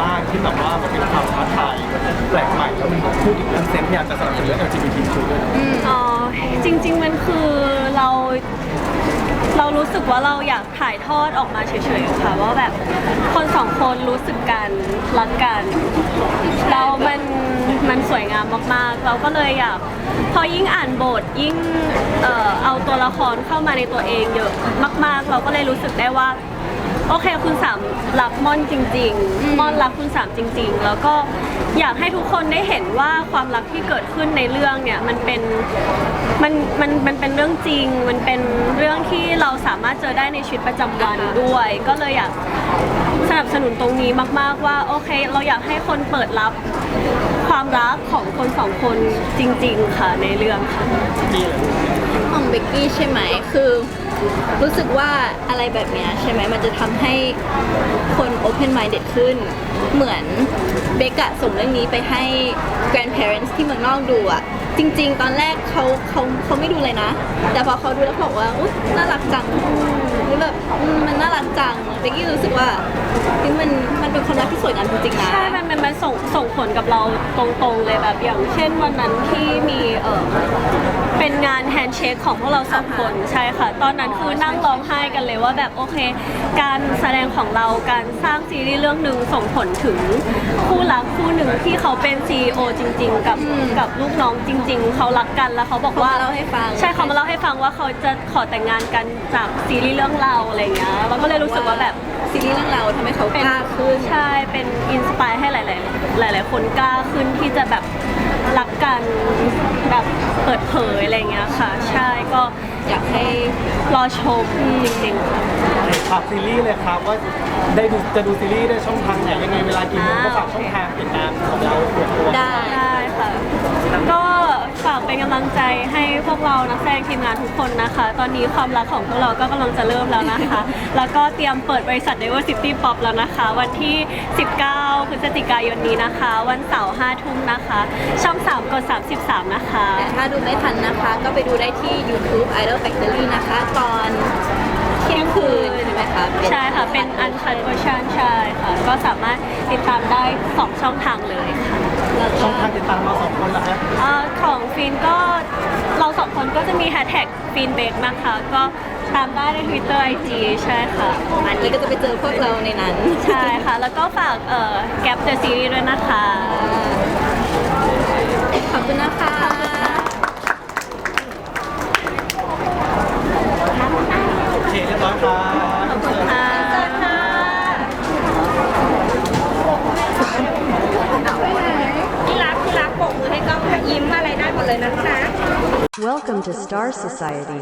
บ้างที่แบบว่ามันเป็นความท้าทายแปลกใหม่แล้วมันพูดถึงคอนเซ็ปต์เนี่ยจะสนับสนุนเรื่อง LGBTQ ด้วยนะอ๋อจริง ๆ มันคือเรา เรารู้สึกว่าเราอยากถ่ายทอดออกมาเฉยๆค่ะว่าแบบคนสองคนรู้สึกกันรักกันเรามันมันสวยงามมากๆ เราก็เลยอยากพอยิ่งอ่านบทยิ่งเอ่อเอาตัวละครเข้ามาในตัวเองเยอะมาก ๆ เราก็เลยรู้สึกได้ว่า โอเคคุณสามรักม่อนจริงๆม่อนรักคุณสามจริง ๆ แล้วก็อยากให้ทุกคนได้เห็นว่าความรักที่เกิดขึ้นในเรื่องเนี่ยมันเป็นมันมันมันเป็นเรื่องจริง มันเป็นเรื่องที่เราสามารถเจอได้ในชีวิตประจำวันด้วย ก็เลยอยากสนับสนุนตรงนี้มาก ๆ ว่าโอเค เราอยากให้คนเปิดรับความรักของคนสองคนจริง ๆ ค่ะในเรื่องค่ะนี่เลยของเบกกี้ใช่ไหมคือ รู้สึกว่าอะไรแบบเนี้ยใช่ไหมมันจะทำให้คน open minded ขึ้น เหมือนเบกอะส่งเรื่องนี้ไปให้ grandparents ที่เมืองนอกดูอะจริง ๆ ตอนแรกเขาเขาเขาไม่ดูเลยนะ แต่พอเขาดูแล้วเขาบอกว่าอุ๊ยน่ารักจังหรือแบบอืมมันน่ารักจังเบกกี้รู้สึกว่าเฮ้ยมัน มันเป็นความรักที่สวยงามจริงๆนะ ใช่ มันมันมันส่งส่งผลกับเราตรงๆเลยแบบอย่างเช่นวันนั้นที่มีเออเป็นงานแฮนด์เชคของพวกเราสองคนใช่ค่ะ ตอนนั้นคือนั่งร้องไห้กันเลยว่าแบบโอเค การแสดงของเราการสร้างซีรีส์เรื่องหนึ่งส่งผลถึงคู่รักคู่หนึ่งที่เขาเป็น CEO จริง ๆ กับกับลูกน้องจริง ๆ เขารักกันแล้วเขาบอกว่าเขามาเล่าให้ฟัง ใช่เขามาเล่าให้ฟังว่าเขาจะขอแต่งงานกันจากซีรีส์เรื่องเราอะไรอย่างเงี้ยเราก็เลยรู้สึกว่าแบบ ซีรีส์เรื่องเราทำให้เขากเป็นล้าขึ้นใช่เป็นอินสปายให้หลาย ๆ หลาย ๆ คนกล้าขึ้นที่จะแบบรักกันแบบเปิดเผยอะไรเงี้ยค่ะ ใช่ก็อยากให้รอชมจริงๆค่ะ ฝากซีรีส์เลยครับว่าได้ดูจะดูซีรีส์ได้ช่องทางไหนยังไงเวลากี่โมงก็ฝากช่องทางติดตามของเราส่วนตัว ได้ได้ค่ะก็ฝาก เป็นกำลังใจให้พวกเรานักแสดงทีมงานทุกคนนะคะ ตอนนี้ความรักของพวกเราก็กำลังจะเริ่มแล้วนะคะ แล้วก็เตรียมเปิดบริษัท Diversity Pop แล้วนะคะ วันที่ 19 พฤศจิกายนนี้นะคะ วันเสาร์5ทุ่มนะคะ ช่อง 3 กด 33 นะคะ แต่ถ้าดูไม่ทันนะคะ ก็ไปดูได้ที่ YouTube Idol Factory นะคะ ตอนเที่ยงคืนใช่ไหมคะเป็นใช่ค่ะ เป็นอันคันเวอร์ชันใช่ค่ะ ก็สามารถ ติดตามได้2ช่องทางเลยค่ะแล้วก็ช่องทางติดตามเราสองคนเหรอครับอาของฟินก็เราสองคนก็จะมีแฮชแท็กฟินเบกนะคะ ก็ตามได้ใน Twitter IG ใช่ค่ะ อันนี้ก็จะไปเจอพวกเราในนั้น ใช่ค่ะ แล้วก็ฝากเอ่อแกปเดอะซีรีส์ด้วยนะคะ ขอบคุณนะคะโอเคเรียบร้อยครับ เลยนะลูกนะ Welcome to Star Society.